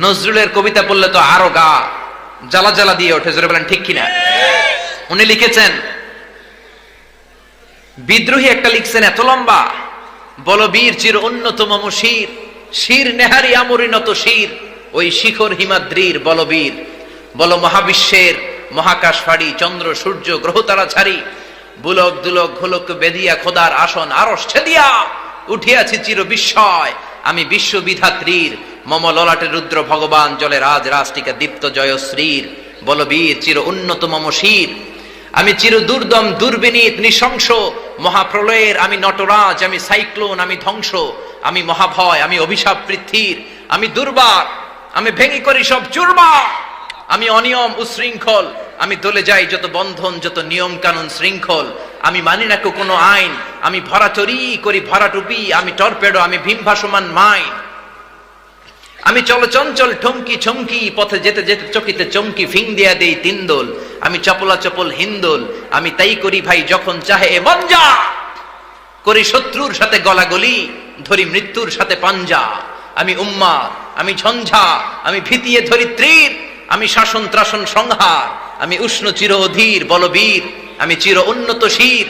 নজরুলের কবিতা পড়লে তো আরও গা জ্বালা জ্বালা দিয়ে ওঠে, জোরে বলেন, ঠিক কিনা? উনি লিখেছেন, বিদ্রোহী একটা লিখছেন এত লম্বা, বলবীর চির অন্যতম শির শির নেহারি আমরিনত শির, ওই শিখর হিমাদ্রির বলবীর, বল মহাবিশ্বের মহাকাশ ফাড়ি, চন্দ্র, সূর্য, গ্রহ তারা ছাড়ি, বুলক দুলক ঘোলক বেদিয়া খোদার আসন আরস ছেদিয়া, উঠিয়াছি চির বিস্ময়, আমি বিশ্ববিধাত্রীর মম ললাটে রুদ্র ভগবান জলে রাজ রাষ্ট্রিকা দীপ্ত জয়শ্রীর বলবীর, চির উন্নত মম শির। আমি চির দুর্দম, দুর্বিনীত, নৃশংস। মহাপ্রলয়ের, আমি নটরাজ, আমি সাইক্লোন, আমি ধ্বংস। আমি মহাভয়, আমি অভিশাপ পৃথিবীর আমি দুর্বার, আমি ভেঙে করি সব চুরমার। আমি অনিয়ম, উশৃঙ্খল। আমি দলে যাই যত বন্ধন, যত নিয়ম কানুন শৃঙ্খল। আমি মানি না কোনো আইন। আমি ভরাচরি করি ভরাটুপি। আমি টর্পেডো, আমি ভীম ভাসমান মাইন। আমি চল চঞ্চল ঠমকি ছমকি, পথে যেতে যেতে চকিতে চমকি ফিং দিয়া দেই তিনদোল আমি চপলা চপল হিন্দোল আমি তাই করি ভাই যখন চাহে এ মঞ্জা। করি শত্রুর সাথে গলাগলি, ধরি মৃত্যুর সাথে পাঞ্জা। আমি উম্মা আমি ঝঞ্ঝা, আমি ভিতিয়ে ধরি তীর আমি শাসন ত্রাসন সংহার, আমি উষ্ণ চির অধীর বলবীর, আমি চির উন্নত শির।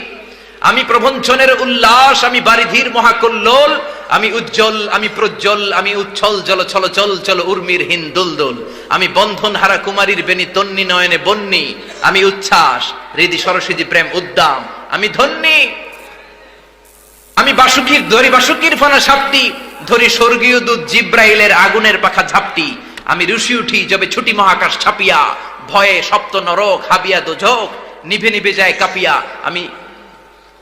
আমি প্রবঞ্চনের উল্লাস, আমি বারিধির মহাকল্লোল আমি উজ্জ্বল, আমি প্রজ্জ্বল, আমি উচ্ছল, জল, ছল, চল চল, উর্মির হিন দুলদুল। আমি বন্ধন হারা কুমারীর বেনি তন্নি নয়নে বন্নি। আমি উচ্ছ্বাস, হৃদি সরস্বতী প্রেম উদ্দাম। আমি ধন্যী। আমি বাসুকির, ধরি বাসুকির ফনা সাপটি। ধরি স্বর্গীয় দূত জিব্রাইলের আগুনের পাখা ঝাপটি। আমি রুশি উঠি যবে ছুটি মহাকাশ ছাপিয়া। ভয়ে সপ্ত নরক হাবিয়া দোঝক নিভে নিভে যায় কাপিয়া। আমি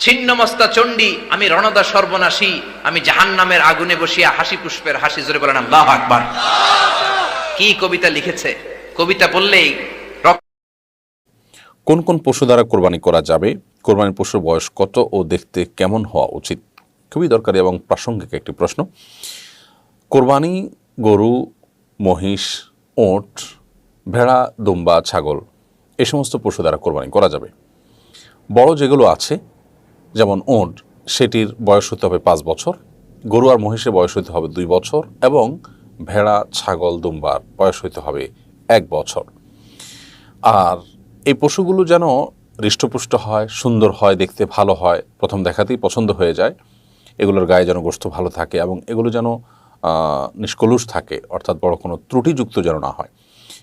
ছিন্নমস্তা চণ্ডী, আমি রণদা সর্বনাশী, আমি জাহান নামের আগুনে বসিয়া হাসি পুষ্পের হাসি, জোরে বলেন আল্লাহ আকবার। কি কবিতা লিখেছে? কবিতা বললেই কোন কোন পশু দ্বারা কোরবানি করা যাবে? কোরবানির পশুর বয়স কত ও দেখতে কেমন হওয়া উচিত? খুবই দরকারি এবং প্রাসঙ্গিক একটি প্রশ্ন। কোরবানি, গরু, মহিষ, ওট, ভেড়া, দুম্বা, ছাগল, এ সমস্ত পশু দ্বারা কোরবানি করা যাবে। বড় যেগুলো আছে যেমন ওট সেটির বয়স হতে হবে পাঁচ বছর গরু আর মহিষের বয়স হতে হবে দুই বছর এবং ভেড়া, ছাগল, দুম্বার বয়স হইতে হবে এক বছর। আর এই পশুগুলো যেন হৃষ্টপুষ্ট হয়, সুন্দর হয়, দেখতে ভালো হয়, প্রথম দেখাতেই পছন্দ হয়ে যায়, এগুলোর গায়ে যেন গোস্ত ভালো থাকে এবং এগুলো যেন নিষ্কলুষ থাকে, অর্থাৎ বড় কোনো ত্রুটিযুক্ত যেন না হয়।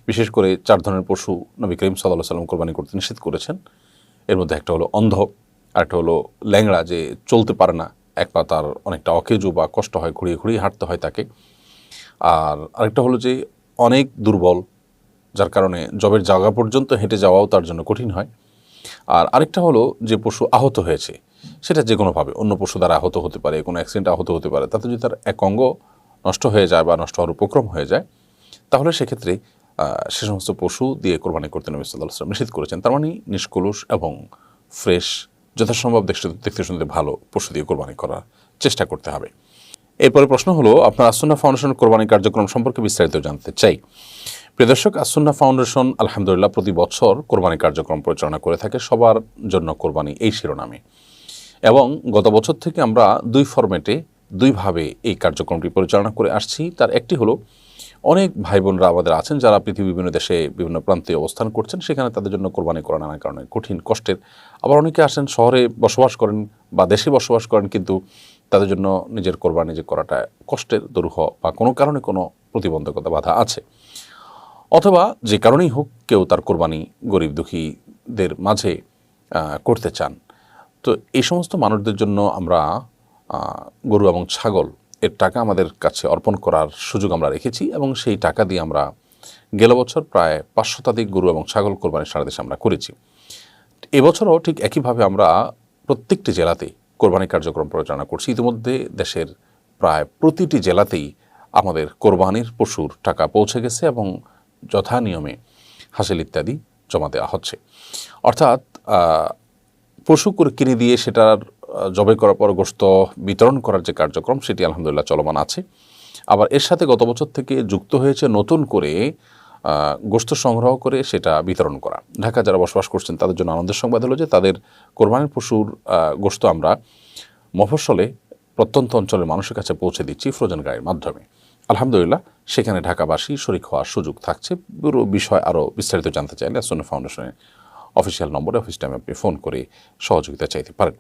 বিশেষ করে চার ধরনের পশু নবী করিম সাল্লাহ সাল্লাম কোরবানি করতে নিষেধ করেছেন। এর মধ্যে একটা হলো অন্ধ আরেকটা হলো ল্যাংড়া যে চলতে পারে না, এক পা তার অনেকটা অকেজু বা কষ্ট হয়, ঘুরিয়ে ঘুরিয়ে হাঁটতে হয় তাকে। আর আরেকটা হলো যে অনেক দুর্বল, যার কারণে জবের জায়গা পর্যন্ত হেঁটে যাওয়াও তার জন্য কঠিন হয়। আর আরেকটা হলো যে পশু আহত হয়েছে, সেটা যে কোনোভাবে অন্য পশু দ্বারা আহত হতে পারে, কোনো অ্যাক্সিডেন্ট আহত হতে পারে, তাতে যদি তার এক অঙ্গ নষ্ট হয়ে যায় বা নষ্ট হওয়ার উপক্রম হয়ে যায়, তাহলে সেক্ষেত্রে সে সমস্ত পশু দিয়ে কোরবানি করতে নবী সাল্লাহ সাল্লাম নিষেধ করেছেন। তার মানে নিষ্কলুষ এবং ফ্রেশ যথাসম্ভব দেখতে দেখতে শুনতে ভালো পশু দিয়ে কোরবানি করার চেষ্টা করতে হবে। এরপরে প্রশ্ন হলো, আপনার আসুন্না ফাউন্ডেশন কোরবানি কার্যক্রম সম্পর্কে বিস্তারিত জানতে চাই। প্রিয় দর্শক, আসুন্না ফাউন্ডেশন আলহামদুলিল্লাহ প্রতি বছর কোরবানি কার্যক্রম পরিচালনা করে থাকে, সবার জন্য কোরবানি এই শিরোনামে। এবং গত বছর থেকে আমরা দুই ফরম্যাটে দুইভাবে এই কার্যক্রমটি পরিচালনা করে আসছি। তার একটি হলো, অনেক ভাই বোনরা আমাদের আছেন যারা পৃথিবীর বিভিন্ন দেশে বিভিন্ন প্রান্তে অবস্থান করছেন, সেখানে তাদের জন্য কোরবানি করা নানা কারণে কঠিন কষ্টের আবার অনেকে আসেন শহরে বসবাস করেন বা দেশে বসবাস করেন, কিন্তু তাদের জন্য নিজের কোরবানি যে করাটা কষ্টের, দুরূহ বা কোনো কারণে কোনো প্রতিবন্ধকতা বাধা আছে। অথবা যে কারণেই হোক কেউ তার কোরবানি গরিব দুঃখীদের মাঝে করতে চান। তো এই সমস্ত মানুষদের জন্য আমরা গরু এবং ছাগল এর টাকা আমাদের কাছে অর্পণ করার সুযোগ আমরা রেখেছি এবং সেই টাকা দিয়ে আমরা গেল বছর প্রায় পাঁচ শতাধিক গরু এবং ছাগল কোরবানি সারা দেশে আমরা করেছি। এবছরও ঠিক একইভাবে আমরা প্রত্যেকটি জেলাতেই কোরবানি কার্যক্রম পরিচালনা করছি। ইতিমধ্যে দেশের প্রায় প্রতিটি জেলাতেই আমাদের কোরবানির পশুর টাকা পৌঁছে গেছে এবং যথা নিয়মে হাসিল ইত্যাদি জমা দেওয়া হচ্ছে। অর্থাৎ পশু করে কিনে দিয়ে সেটার জবাই করার পর গোস্ত বিতরণ করার যে কার্যক্রম, সেটি আলহামদুলিল্লাহ চলমান আছে। আবার এর সাথে গত বছর থেকে যুক্ত হয়েছে নতুন করে গোস্ত সংগ্রহ করে সেটা বিতরণ করা। ঢাকা যারা বসবাস করছেন, তাদের জন্য আনন্দের সংবাদ হলো যে তাদের কোরবানির পশুর গোস্ত আমরা মফস্বলে প্রত্যন্ত অঞ্চলের মানুষের কাছে পৌঁছে দিচ্ছি ফ্রোজেন গাড়ির মাধ্যমে। আলহামদুলিল্লাহ, সেখানে ঢাকাবাসী শরিক হওয়ার সুযোগ থাকছে। পুরো বিষয় আরও বিস্তারিত জানতে চাইলে আসন্ন ফাউন্ডেশনের অফিসিয়াল নম্বরে অফিস টাইমে আপনি ফোন করে সহযোগিতা চাইতে পারেন।